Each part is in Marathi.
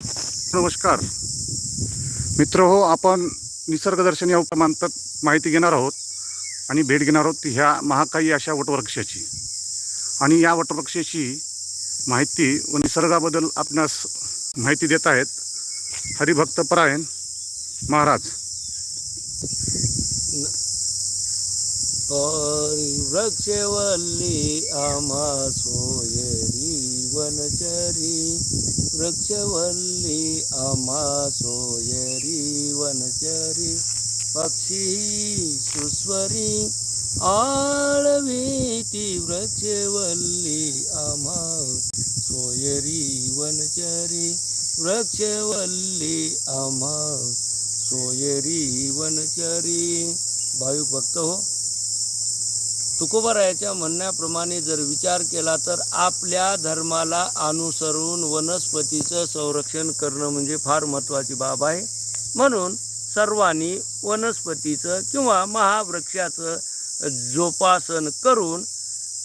नमस्कार. मित्र हो आपण निसर्गदर्शन या उपमांतात माहिती घेणार आहोत आणि भेट घेणार आहोत ह्या महाकाई अशा वटवृक्षाची. आणि या वटवृक्षाची माहिती व निसर्गाबद्दल आपणास माहिती देत आहेत हरिभक्त परायण महाराज. वृक्षवल्ली आम्हा सोयरी वनचरी वृक्षवल्ली आम्हा सोयरी वनचरी पक्षी सुस्वरी आळवीती वृक्षवल्ली आम्हा सोयरी वनचरी वृक्षवल्ली आम्हा सोयरी वनचरी. भाविक भक्त हो. तुकोबारायाच्या म्हणण्याप्रमाणे जर विचार केला तर आपल्या धर्माला अनुसरून वनस्पतीचं संरक्षण करणं म्हणजे फार महत्त्वाची बाब आहे. म्हणून सर्वांनी वनस्पतीचं किंवा महावृक्षाचं जोपासन करून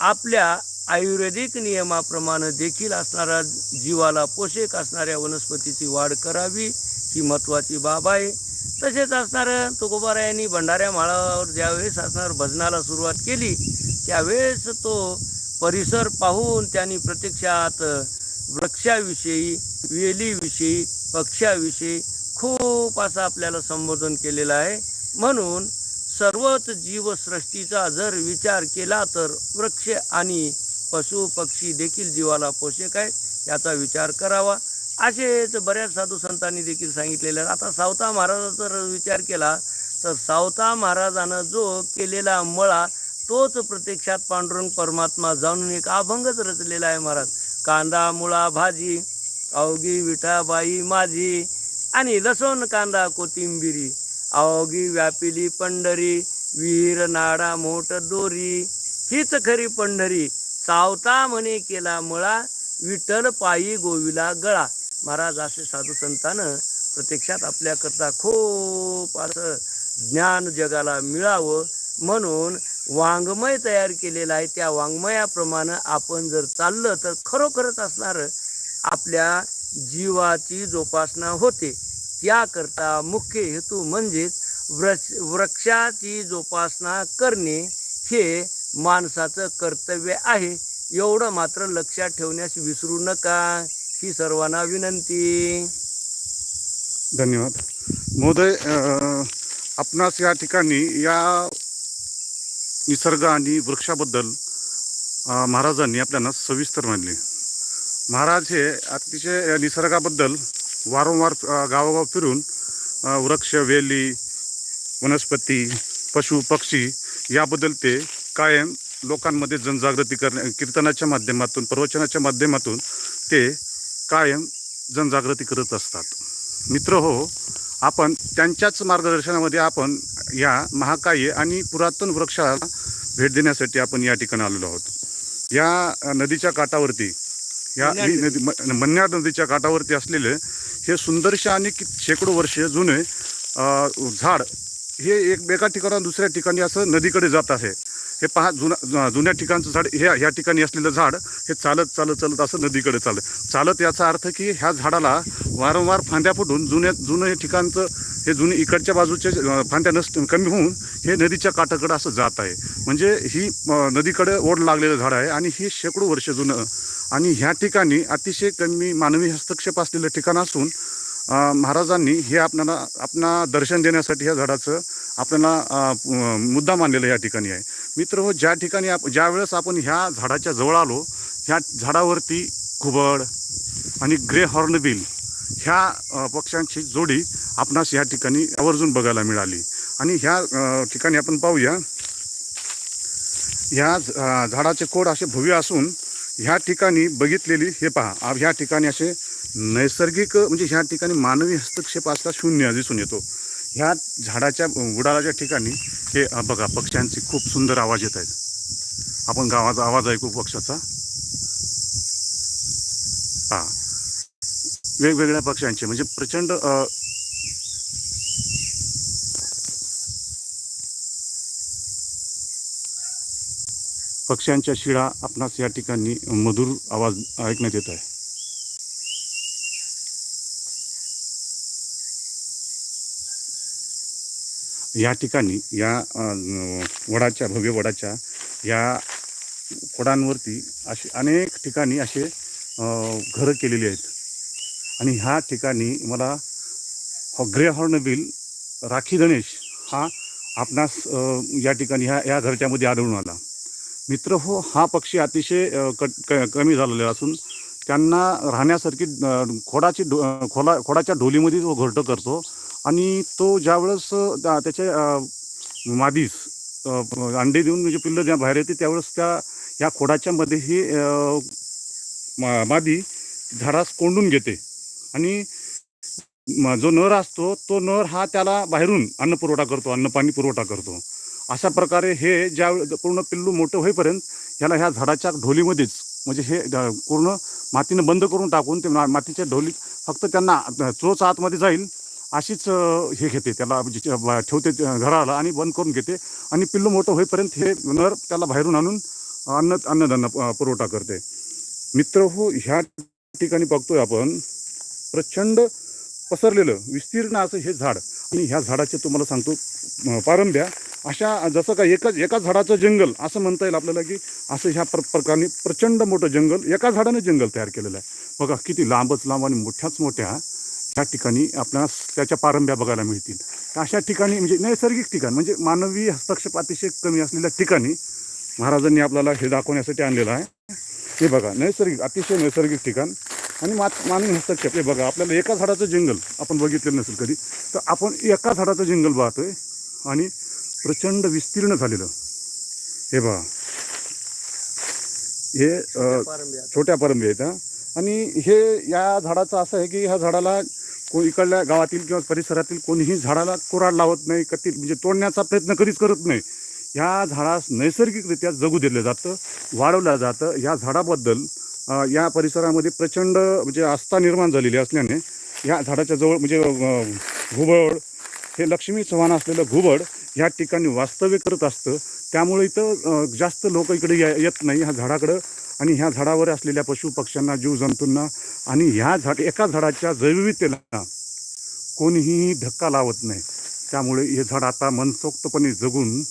आपल्या आयुर्वेदिक नियमाप्रमाणे देखील असणाऱ्या जीवाला पोषक असणाऱ्या वनस्पतीची वाढ करावी ही महत्त्वाची बाब आहे. तसेच असणारं तुकोबारायांनी भंडाऱ्या माळावर ज्यावेळेस असणार भजनाला सुरुवात केली त्यावेळेस तो परिसर पाहून त्यांनी प्रत्यक्षात वृक्षाविषयी वेलीविषयी पक्ष्याविषयी खूप असं आपल्याला संबोधन केलेलं आहे. म्हणून सर्वच जीवसृष्टीचा जर विचार केला तर वृक्ष आणि पशु पक्षी देखील जीवाला पोषक आहेत याचा विचार करावा. असेच बऱ्याच साधू संतांनी देखील सांगितलेले आता सावता महाराजाचा जर विचार केला तर सावता महाराजानं जो केलेला मळा तोच प्रत्यक्षात पांडुरंग परमात्मा जाणून एक अभंगच रचलेला आहे महाराज. कांदा मुळा भाजी अवघी विठाबाई माझी आणि लसूण कांदा कोथिंबिरी अवघी व्यापिली पंढरी विहीर नाडा मोठ दोरी हीच खरी पंढरी. सावता म्हणे केला मळा विठ्ठल पायी गोविला गळा. महाराज असे साधू संतानं प्रत्यक्षात आपल्याकरता खूप असं ज्ञान जगाला मिळावं म्हणून वाङ्मय तयार केलेलं आहे. त्या वाङ्मयाप्रमाणे आपण जर चाललं तर खरोखरच असणारं आपल्या जीवाची जोपासना होते. त्याकरता मुख्य हेतू म्हणजेच वृक्ष वृक्षाची जोपासना करणे हे माणसाचं कर्तव्य आहे. एवढं मात्र लक्षात ठेवण्यास विसरू नका. ही सर्वांना विनंती. धन्यवाद. महोदय आपणास या ठिकाणी या निसर्ग आणि वृक्षाबद्दल महाराजांनी आपल्याला सविस्तर मांडले. महाराज हे अतिशय निसर्गाबद्दल वारंवार गावोगाव फिरून वृक्ष वेली वनस्पती पशु पक्षी याबद्दल ते कायम लोकांमध्ये जनजागृती करण्या कीर्तनाच्या माध्यमातून प्रवचनाच्या माध्यमातून ते कायम जनजागृती करत असतात. मित्र हो आपण त्यांच्याच मार्गदर्शनामध्ये आपण या महाकाय आणि पुरातन वृक्षाला भेट देण्यासाठी आपण या ठिकाणी आलेलो आहोत. या नदीच्या काठावरती या नदी. म- मन्याड नदीच्या काठावरती असलेले हे सुंदरशे आणि कि शेकडो वर्ष जुने झाड हे एक एका ठिकाणाहून दुसऱ्या ठिकाणी असं नदीकडे जात आहे. हे पहा जुना जुन्या ठिकाणचं झाड हे ह्या ठिकाणी असलेलं झाड हे चालत चालत चालत असं नदीकडे चाललं चालत याचा अर्थ की ह्या झाडाला वारंवार फांद्या फुटून जुन्या जुनं हे ठिकाणचं हे जुने इकडच्या बाजूचे फांद्या नसत कमी होऊन हे नदीच्या काठाकडं असं जात आहे. म्हणजे ही नदीकडे ओढ लागलेलं झाड आहे आणि हे शेकडो वर्ष जुनं. आणि ह्या ठिकाणी अतिशय कमी मानवी हस्तक्षेप असलेलं ठिकाण असून महाराजांनी हे आपणाला आपणा दर्शन देण्यासाठी ह्या झाडाचं आपल्याला मुद्दा मानलेला या ठिकाणी आहे. मित्र हो ज्या ठिकाणी आप ज्या वेळेस आपण ह्या झाडाच्या जवळ आलो ह्या झाडावरती घुबड आणि ग्रे हॉर्नबिल ह्या पक्ष्यांची जोडी आपणास या ठिकाणी आवर्जून बघायला मिळाली. आणि ह्या ठिकाणी आपण पाहूया ह्या झाडाचे कोड असे भव्य असून ह्या ठिकाणी बघितलेली हे पहा ह्या ठिकाणी असे नैसर्गिक म्हणजे ह्या ठिकाणी मानवी हस्तक्षेप असला शून्य दिसून येतो. ह्या झाडाच्या बुडाळाच्या ठिकाणी हे बघा पक्ष्यांचे खूप सुंदर आवाज येत आहेत. आपण गावाचा आवाज ऐकू पक्षाचा हा वेगवेगळ्या पक्ष्यांचे म्हणजे प्रचंड पक्ष्यांच्या शिळा आपणास या ठिकाणी मधुर आवाज ऐकण्यात येत आहे. या ठिकाणी या वडाच्या भव्य वडाच्या या खोडांवरती असे अनेक ठिकाणी असे घरं केलेली आहेत. आणि ह्या ठिकाणी मला हो ग्रे हॉर्नबिल राखी गणेश हा आपणास या ठिकाणी ह्या या घरच्यामध्ये आढळून आला. मित्र हो हा पक्षी अतिशय कट क कमी झालेला असून त्यांना राहण्यासारखी खोडाची डो खोला खोडाच्या ढोलीमध्ये तो घरटं करतो. आणि तो ज्यावेळेस त्या- त्याचे मादीस अंडे देऊन म्हणजे पिल्लं ज्या बाहेर येते त्यावेळेस त्या या खोडाच्या मध्ये ही मा- मादी झाडास कोंडून घेते. आणि जो नर असतो तो नर हा त्याला बाहेरून अन्न पुरवठा करतो अन्न पाणी पुरवठा करतो. अशा प्रकारे हे ज्या पूर्ण पिल्लू मोठं होईपर्यंत ह्याला ह्या झाडाच्या ढोलीमध्येच म्हणजे हे पूर्ण मातीनं बंद करून टाकून ते मातीच्या ढोली फक्त त्यांना चोच आतमध्ये जाईल अशीच हे घेते. त्याला म्हणजे ठेवते त्या घराला आणि बंद करून घेते. आणि पिल्लू मोठं होईपर्यंत हे नर त्याला बाहेरून आणून अन्न अन्नधान्य पुरवठा करते. मित्र हो ह्या ठिकाणी बघतोय आपण प्रचंड पसरलेलं विस्तीर्ण असं हे झाड. आणि ह्या झाडाचे तुम्हाला सांगतो पारंब्या अशा जसं का एकाच एका झाडाचं जंगल असं म्हणता येईल आपल्याला की असं ह्या प्र प्रकारे प्रचंड मोठं जंगल एका झाडाने जंगल तयार केलेलं आहे. बघा किती लांबच लांब आणि मोठ्याच मोठ्या ह्या ठिकाणी आपल्याला त्याच्या पारंब्या बघायला मिळतील. तर अशा ठिकाणी म्हणजे नैसर्गिक ठिकाण म्हणजे मानवी हस्तक्षेप अतिशय कमी असलेल्या ठिकाणी महाराजांनी आपल्याला हे दाखवण्यासाठी आणलेलं आहे. हे बघा नैसर्गिक अतिशय नैसर्गिक ठिकाण आणि मा मानवी हस्तक्षेप. हे बघा आपल्याला एका झाडाचं जंगल आपण बघितलेलं नसेल कधी तर आपण एका झाडाचं जंगल पाहतोय आणि प्रचंड विस्तीर्ण झालेलं. हे बघा. हे. छोट्या परंबी आहेत. आणि हे या झाडाचं असं आहे की ह्या झाडाला को इकडल्या गावातील किंवा परिसरातील कोणीही झाडाला कुराड लावत नाही कधी म्हणजे तोडण्याचा प्रयत्न कधीच करत नाही. ह्या झाडास नैसर्गिकरित्या जगू दिलं जातं वाढवलं जातं. ह्या झाडाबद्दल या परिसरामध्ये प्रचंड म्हणजे आस्था निर्माण झालेली असल्याने या झाडाच्या जवळ म्हणजे घुबड हे लक्ष्मी चव्हाण असलेलं घुबड ह्या ठिकाणी वास्तव्य करत असतं. त्यामुळे इथं जास्त लोक इकडे या- येत नाही ह्या झाडाकडं. आणि ह्या झाडावर असलेल्या पशु पक्ष्यांना जीवजंतूंना आणि ह्या झाड एका झाडाच्या जैविकतेला कोणीही धक्का लावत नाही. त्यामुळे हे झाड आता मनसोक्तपणे जगून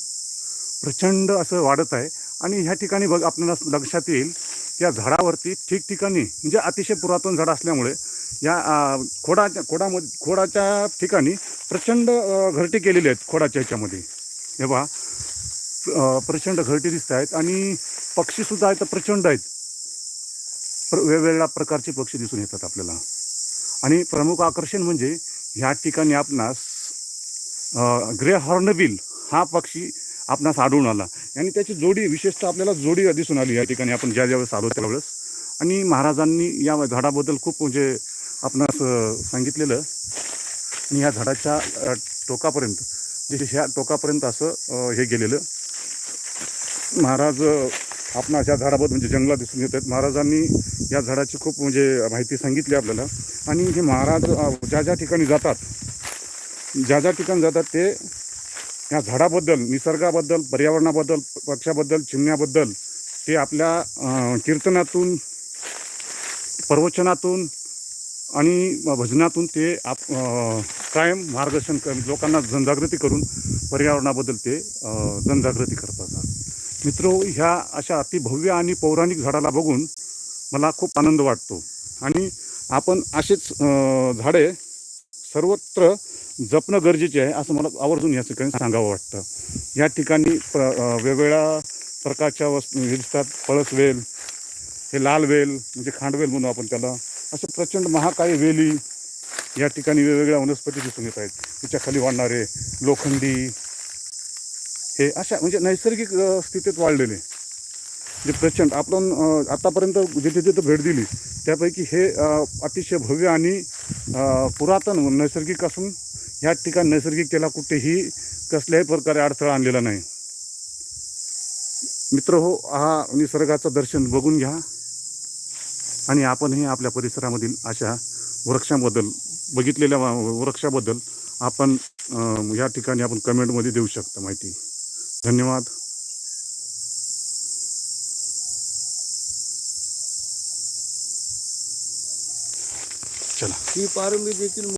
प्रचंड असं वाढत आहे. आणि ह्या ठिकाणी बघ आपल्याला लक्षात येईल या झाडावरती ठिकठिकाणी म्हणजे अतिशय पुरातन झाड असल्यामुळे या खोडाच्या खोडामध्ये खोडाच्या ठिकाणी प्रचंड घरटी घरटे केलेले आहेत खोडाच्या ह्याच्यामध्ये. हे पहा. प्रचंड घरटी दिसत आहेत आणि पक्षीसुद्धा आहेत प्रचंड आहेत. प्र वेगवेगळ्या प्रकारचे पक्षी दिसून येतात आपल्याला. आणि प्रमुख आकर्षण म्हणजे ह्या ठिकाणी आपणास ग्रे हॉर्नबिल हा पक्षी आपणास आढळून आला. आणि त्याची जोडी विशेषतः आपल्याला जोडी दिसून आली या ठिकाणी आपण ज्या ज्यावेळेस आलो त्यावेळेस. आणि महाराजांनी या झाडाबद्दल खूप म्हणजे आपणास सांगितलेलं. आणि ह्या झाडाच्या टोकापर्यंत म्हणजे ह्या टोकापर्यंत असं हे गेलेलं. महाराज आपणास या झाडाबद्दल म्हणजे जंगलात दिसून येत आहेत. महाराजांनी या झाडाची खूप म्हणजे माहिती सांगितली आपल्याला. आणि हे महाराज ज्या ज्या ठिकाणी जातात ज्या ज्या ठिकाणी जातात ते या झाडाबद्दल निसर्गाबद्दल पर्यावरणाबद्दल पक्षाबद्दल चिमण्याबद्दल ते आपल्या कीर्तनातून प्रवचनातून आणि भजनातून ते आप कायम मार्गदर्शन कर लोकांना जनजागृती करून पर्यावरणाबद्दल ते जनजागृती करत असतात. मित्र ह्या अशा अतिभव्य आणि पौराणिक झाडाला बघून मला खूप आनंद वाटतो. आणि आपण असेच झाडे सर्वत्र जपणं गरजेचे आहे असं मला आवर्जून या ठिकाणी सांगावं वाटतं. या ठिकाणी प्र वेगवेगळ्या प्रकारच्या वस्तू हे दिसतात पळसवेल हे लाल वेल म्हणजे खांडवेल म्हणू आपण त्याला. असे प्रचंड महाकाय वेली या ठिकाणी वेगवेगळ्या वनस्पती दिसून येत आहेत. तिच्या खाली वाढणारे लोखंडी हे अशा म्हणजे नैसर्गिक स्थितीत वाढलेले. जे प्रचंड आपण आतापर्यंत जिथे जिथे भेट दिली त्यापैकी हे अतिशय भव्य आणि पुरातन नैसर्गिक असून ह्या ठिकाणी नैसर्गिकतेला कुठेही कसल्याही प्रकारे अडथळा आणलेला नाही. मित्र हो हा निसर्गाचं दर्शन बघून घ्या. आणि आपणही आपल्या परिसरामधील अशा वृक्षांबद्दल बघितलेल्या वृक्षाबद्दल आपण या ठिकाणी आपण कमेंटमध्ये देऊ शकता माहिती. धन्यवाद. चला. ही पारंबी देखील